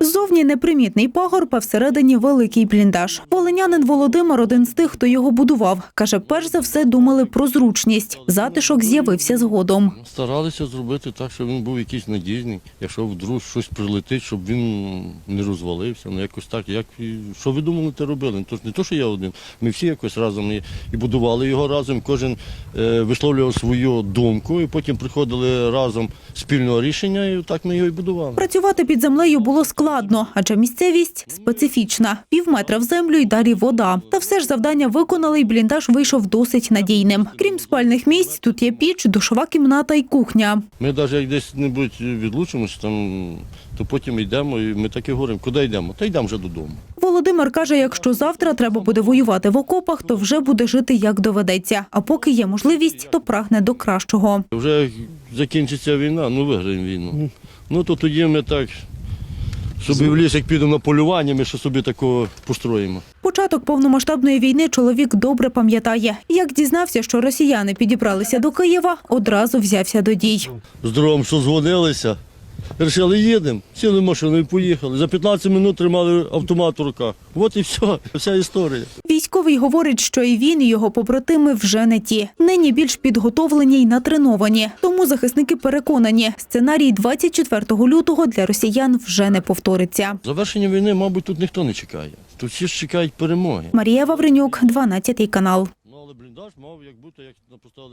Ззовні непримітний пагорб, а всередині великий бліндаж. Волинянин Володимир один з тих, хто його будував. Каже, перш за все думали про зручність. Затишок з'явився згодом. Старалися зробити так, щоб він був якийсь надійний. Якщо вдруг щось прилетить, щоб він не розвалився. Ну якось так. Як що ви думали, те робили? Ну, То ж не то, що я один. Ми всі якось разом і, і будували його разом. Кожен е, висловлював свою думку, і потім приходили разом спільного рішення, і так ми його і будували. Працювати під землею було складно, адже місцевість специфічна. Пів метра в землю і далі вода. Та все ж завдання виконали, і бліндаж вийшов досить надійним. Крім спальних місць, тут є піч, душова кімната і кухня. Ми навіть як десь-небудь відлучимося, там, то потім йдемо, і ми так і говоримо, куди йдемо? Та йдемо вже додому. Володимир каже, якщо завтра треба буде воювати в окопах, то вже буде жити як доведеться. А поки є можливість, то прагне до кращого. Вже закінчиться війна, ну виграємо війну. Ну то тоді ми так, собі в ліс, як підемо на полювання, ми що собі такого построїмо. Початок повномасштабної війни чоловік добре пам'ятає. Як дізнався, що росіяни підібралися до Києва, одразу взявся до дій. З другом, що дзвонилися, їдемо, сіли в машину і поїхали. За 15 минут тримали автомат у руках. От і все, вся історія. Військовий говорить, що і він, і його побратими вже не ті. Нині більш підготовлені й натреновані. Тому захисники переконані, сценарій 24 лютого для росіян вже не повториться. Завершення війни, мабуть, тут ніхто не чекає. Тут всі ж чекають перемоги. Марія Вавренюк, 12 канал. Ну але бліндаж мав як бути, як поставили